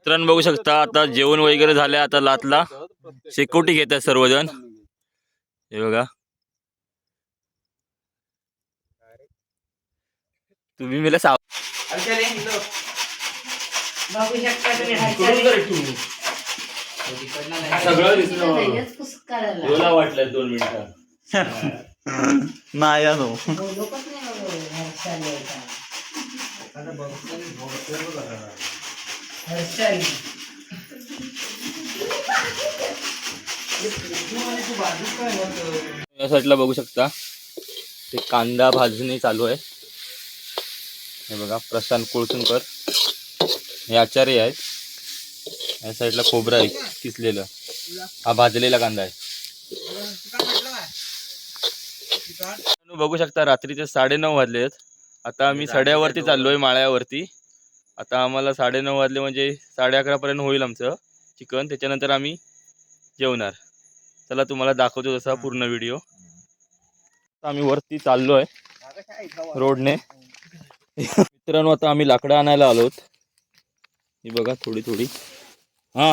मित्रांनो बघू शकता आता जेवण वगैरे झाले आता लातला. शेकोटी घेत आहेत सर्वजण. हे बघा. तुम्ही मला साव वाटलं दोन नाही. या साईडला बघू शकता. ते कांदा भाजणी चालू आहे. हे बघा प्रशांत कोळसुंकर. हे आचार्य आहेत. या साईडला खोबरं आहे किसलेलं. हा भाजलेला कांदा आहे. बघू शकता रात्रीचे साडेनऊ वाजले आहेत आता आम्ही सड्यावरती चाललोय माळ्यावरती. आता आम्हाला साडेनऊ वाजले म्हणजे साडे अकरापर्यंत होईल आमचं चिकन. त्याच्यानंतर आम्ही जेवणार. चला तुम्हाला दाखवतो तसा पूर्ण व्हिडिओ. आम्ही वरती चाललोय रोडने. मित्रांनो आता आम्ही लाकडं आणायला आलोत. ही बघा थोडी थोडी. हा.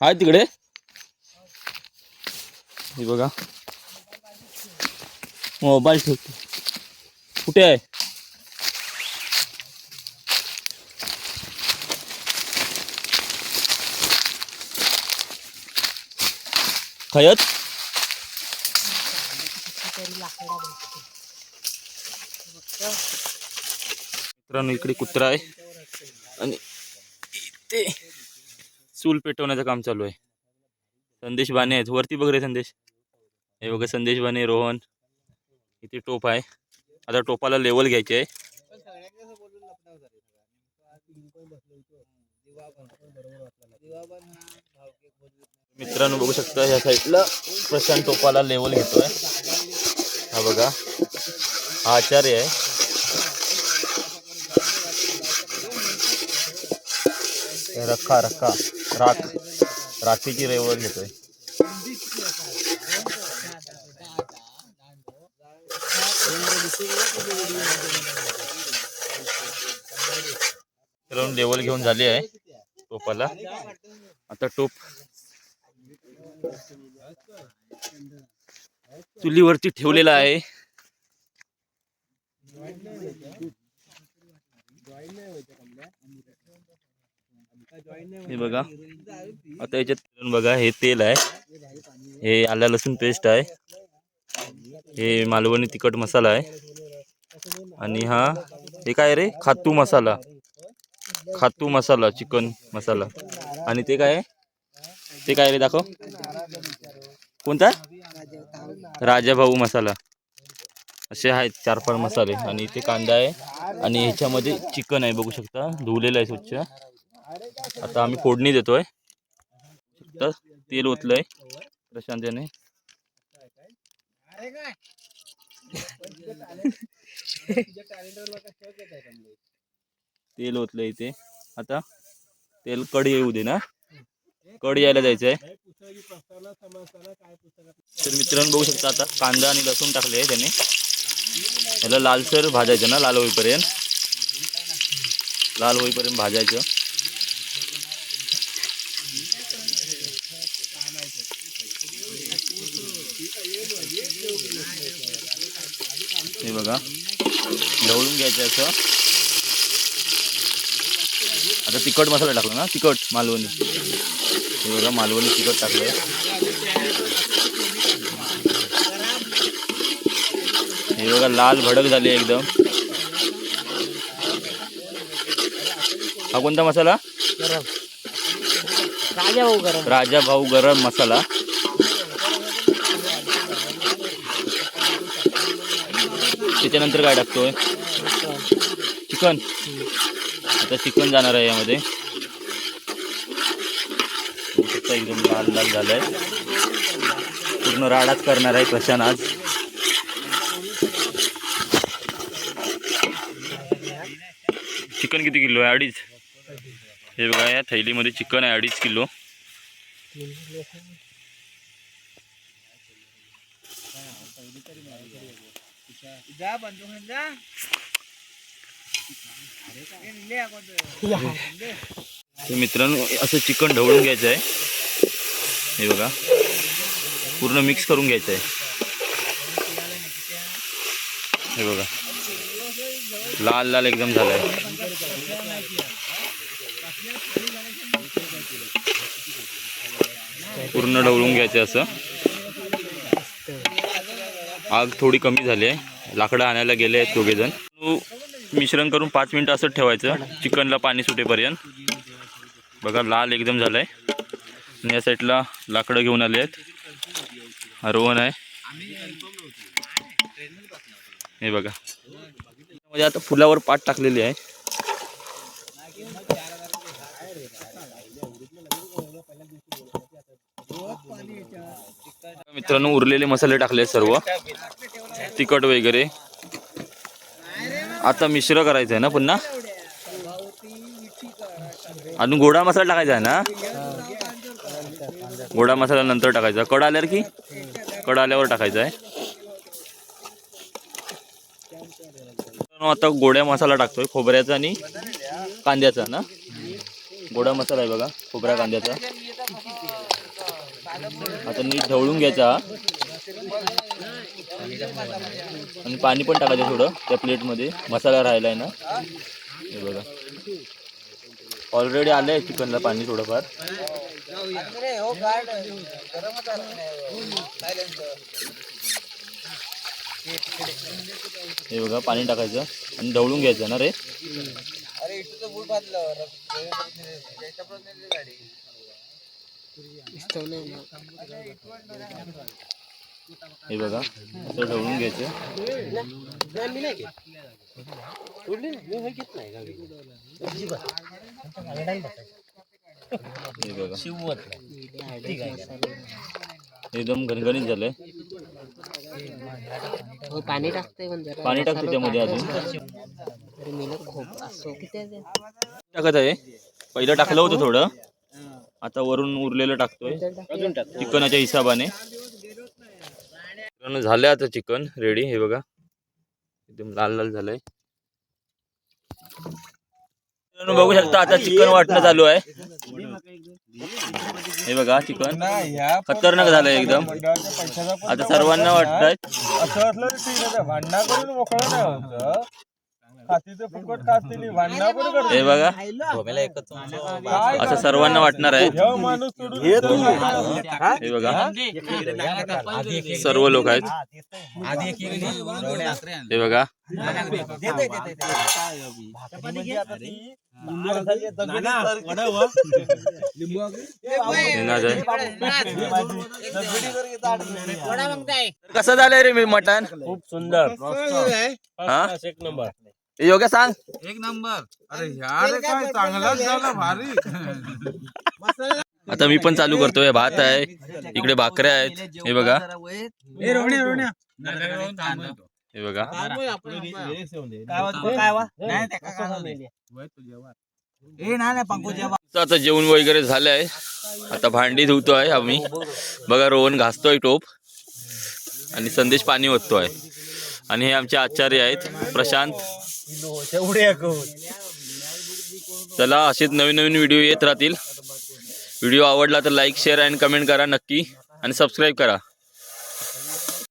हाय तिकडे. ही बघा. मोबाईल ठेवतो. कुठे आहे? हयत मित्रांनो इकडे कुत्रा आहे. आणि इथे चूल पेटवण्याचं काम चालू आहे. संदेश बाने आहेत. वरती बघ रे संदेश. हे बघा संदेश बाने रोहन. इथे टोप आहे. आता टोपाला लेवल घ्यायची आहे. मित्रांनो, बघू शकता, ह्या साईडला प्रशांत टोपाला लेवल घेतोय. हा बघा, हा आचार्य आहे. रखा रक्का राख, राखीची रेवल घेतोय. लेवल घेऊन झाली टोपाला. आता टोप. चुलीवरती ठेवलेला आहे. हे बघा. आता याच्यात बघा हे तेल आहे. हे आल्या लसूण पेस्ट आहे. हे मालवणी तिखट मसाला आहे. आणि हा हे काय रे? खातू मसाला. खातू मसाला चिकन मसाला. आणि ते काय आहे? ते काय रे दाखव. कोणता? राजाभाऊ मसाला. असे आहेत चार पाच मसाले. आणि इथे कांदा आहे. आणि ह्याच्यामध्ये चिकन आहे बघू शकता. धुवलेलं आहे स्वच्छ. आता आम्ही फोडणी देतोय. तर तेल ओतलंय. प्रशांत याने. तेल ओतलं इथे. आता तेल कढी येऊ ना. कढी यायला जायचंय. तर मित्रांनो शकता आता कांदा आणि लसूण टाकले त्याने. याला लालसर भाजायचं ना, लाल होईपर्यंत. लाल होईपर्यंत भाजायचं. हे बघा, ढवळून आता तिखट मसाला टाकला ना तिखट मालवणी. हे बघा मालवणी तिखट टाकलंय. हे बघा लाल भडक झाले एकदम. हा कोणता मसाला? राजा भाऊ गरम. राजा भाऊ गरम मसाला. त्याच्यानंतर काय टाकतोय? चिकन. आता चिकन जाणार आहे यामध्ये. एकदम लाल लाल आहे पूर्ण राडाच करणार आहे प्रशांत आज. चिकन किती किलो आहे? अडीच. हे बघा या थैलीमध्ये चिकन आहे अडीच किलो. तर मित्रांनो असं चिकन ढवळून घ्यायचं आहे हे बघा. पूर्ण मिक्स करून घ्यायचं आहे हे बघा. लाल लाल एकदम झालं आहे पूर्ण ढवळून घ्यायचं असं. आग थोडी कमी झाली आहे लाकडं आणायला गेले आहेत दोघेजण. मिश्रण करून पाच मिनटं असंच ठेवायचं. चिकनला पाणी सुटेपर्यंत. बघा लाल एकदम झालं आहे आणि या साईडला लाकडं घेऊन आले आहेत. हरवण आहे. हे बघा. म्हणजे आता फुलावर पाट टाकलेली आहे. मित्रांनो उरलेले मसाले टाकले आहेत सर्व. तिखट वगैरे. आता मिश्र करायचं आहे ना पुन्हा? अजून गोडा मसाला टाकायचा आहे ना? गोडा मसाला नंतर टाकायचा. कड आल्यावर की? कड आल्यावर टाकायचा आहे. आता गोड्या मसाला टाकतोय खोबऱ्याचा आणि कांद्याचा ना? गोडा मसाला आहे बघा खोबऱ्या कांद्याचा. आता नीट ढवळून घ्यायचा. आणि पाणी पण टाकायचं थोडं त्या प्लेटमध्ये. मसाला राहिला आहे ना. हे बघा. ऑलरेडी आलं आहे चिकनला पाणी थोडंफार. हे बघा पाणी टाकायचं. आणि ढवळून घ्यायचं ना रे? हे बघा असं ढवळून घ्यायचं. एकदम घनघणीत झालंय. हो, पाणी टाकतोय पण टाक त्याच्यामध्ये अजून? टाकत आहे. पहिलं टाकलं होतं थोडं. आता वरून उरलेलं टाकतोय. चिकनाच्या हिसाबाने मित्रांनो, झालंय आता चिकन रेडी हे बघा. एकदम लाल लाल झालंय. बघू शकता आता चिकन वाटणं चालू आहे. हे बघा चिकन. खतरनाक झालंय एकदम. आता सर्वांना वाटतंय. खातीचं फुकट खातील भांडणा पण करतो. हे बघा. असं सर्वांना वाटणार आहे. ह्यो माणूस सोडून हे बघा. सर्व लोक आहेत. हे बघा. कसं झालंय रे मी मटण? खूप सुंदर. हा? एक नंबर. योग्य सांग. अरे ह्या काय चांगलाच झाला भारी. आता मी पण चालू करतोय भात आहे. इकडे भाकऱ्या आहेत. हे बघा. हे बघा. तर आता जेवण वगैरे झालंय. आता भांडी धुतोय आम्ही. बघा रोहन घासतोय टोप. आणि संदेश पाणी ओततोय. आणि हे आमचे आचार्य आहेत. प्रशांत. चला असेच नवीन नवीन व्हिडिओ येत राहतील. व्हिडिओ आवडला तर लाईक शेअर अँड कमेंट करा नक्की. आणि सबस्क्राईब करा.